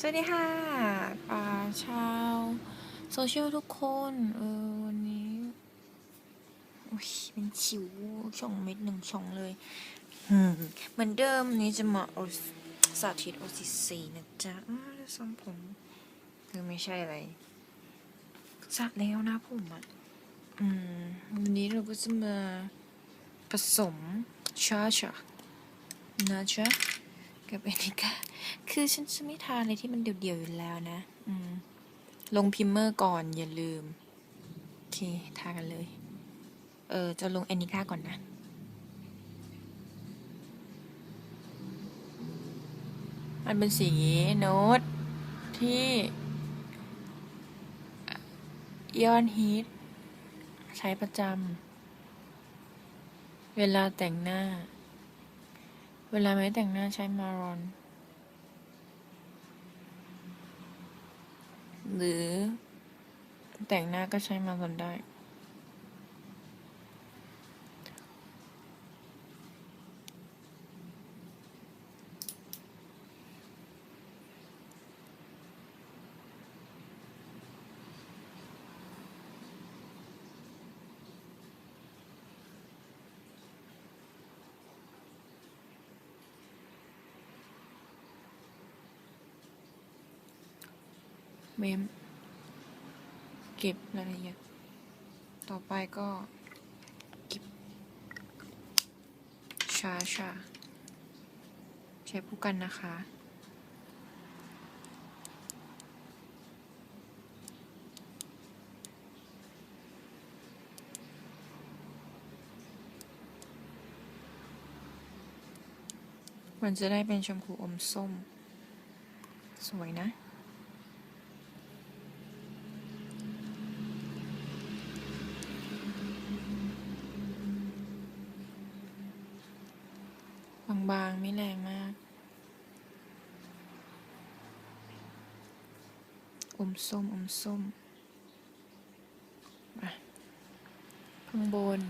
สวัสดีค่ะาชาวโซเชียลทุกคนเออวันนี้โอ้ยเป็นชิวช่องเม็ดหนึ่งช่องเลยเหมือนเดิมวันนี้จะมาสาธิตโอซิซีนะจ๊ะอ้าวแล้วทรงผมคือไม่ใช่อะไรสระแล้วนะผมอะอืมวันนี้เราก็จะมาผสมชาชานะจ๊ะ กับเอนิกาคือฉันจะไม่ทานอะไรที่มันเดี่ยวๆอยู่แล้วนะ อืม ลงพิมเมอร์ก่อนอย่าลืม โอเค ทากันเลย เออ จะลงเอนิก้าก่อนนะมันเป็นสีโน้ตที่ยอนฮีทใช้ประจำ เวลาแต่งหน้า เวลาไม่แต่งหน้าใช้มารอน หรือแต่งหน้าก็ใช้มารอนได้ เมม เก็บรายละเอียด ต่อไปก็เก็บชาชาใช้ผู้กันนะคะ มันจะได้เป็นชมพูอมส้ม สวยนะ บางๆไม่แรงมาก อมส้ม อมส้มมาข้างบน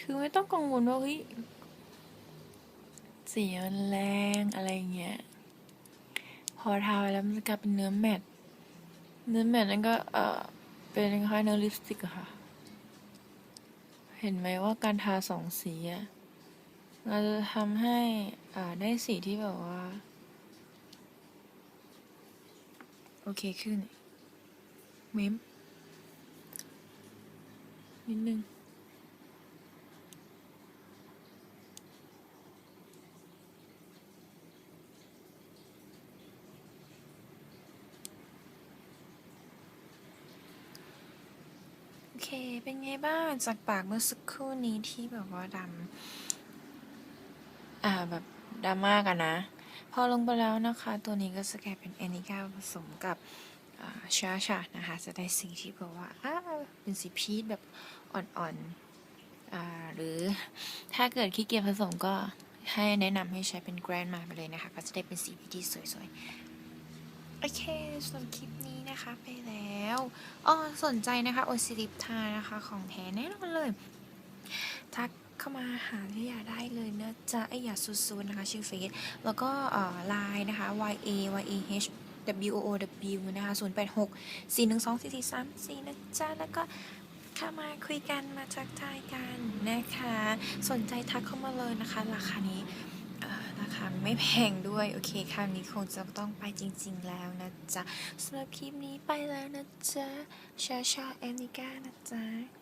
คือไม่ต้องกังวลว่าเฮ้ยสีมันแรงอะไรเงี้ย พอทาไปแล้วมันจะกลายเป็นเนื้อแมตต์เนื้อแมตต์นั่นก็ เออเป็นคล้ายเนื้อลิปสติกอะค่ะ เห็นไหมว่าการทาสองสีอะเราจะทำให้อ่าได้สีที่แบบว่า โอเคขึ้นเมมนิดนึง เค เป็นไงบ้างจากปากเมื่อสักครู่นี้ที่แบบว่าดำ อ่าแบบดราม่ากันนะ พอลงไปแล้วนะคะ ตัวนี้ก็จะกลายเป็นแอนิก้าผสมกับอ่าชาชานะคะ จะได้สีที่แบบว่าอ่าเป็นสีพีชแบบอ่อนๆอ่าหรือถ้าเกิดขี้เกียจผสมก็ให้แนะนำให้ใช้เป็นแกรนมาไปเลยนะคะ ก็จะได้เป็นสีที่สวยๆ โอเคส่วนคลิปนี้นะคะไปแล้วอ๋อสนใจนะคะโอซิลิปทานะคะของแท้แน่นอนเลย ทักเข้ามาหาที่อยากได้เลยนะจ๊ะไออยากซูๆนะคะ ชื่อเฟซแล้วก็เอ่อไลน์นะคะ y a y a h w o o w นะคะ 0 8 6 4 1 2 4 4 3 4 นะจ๊ะ แล้วก็เข้ามาคุยกันมาทักทายกันนะคะ สนใจทักเข้ามาเลยนะคะ ราคานี้ ไม่แพงด้วย โอเคคราวนี้คงจะต้องไปจริง ๆ แล้วนะจ๊ะสำหรับคลิปนี้ไปแล้วนะจ๊ะชาชาแอนิก้านะจ๊ะ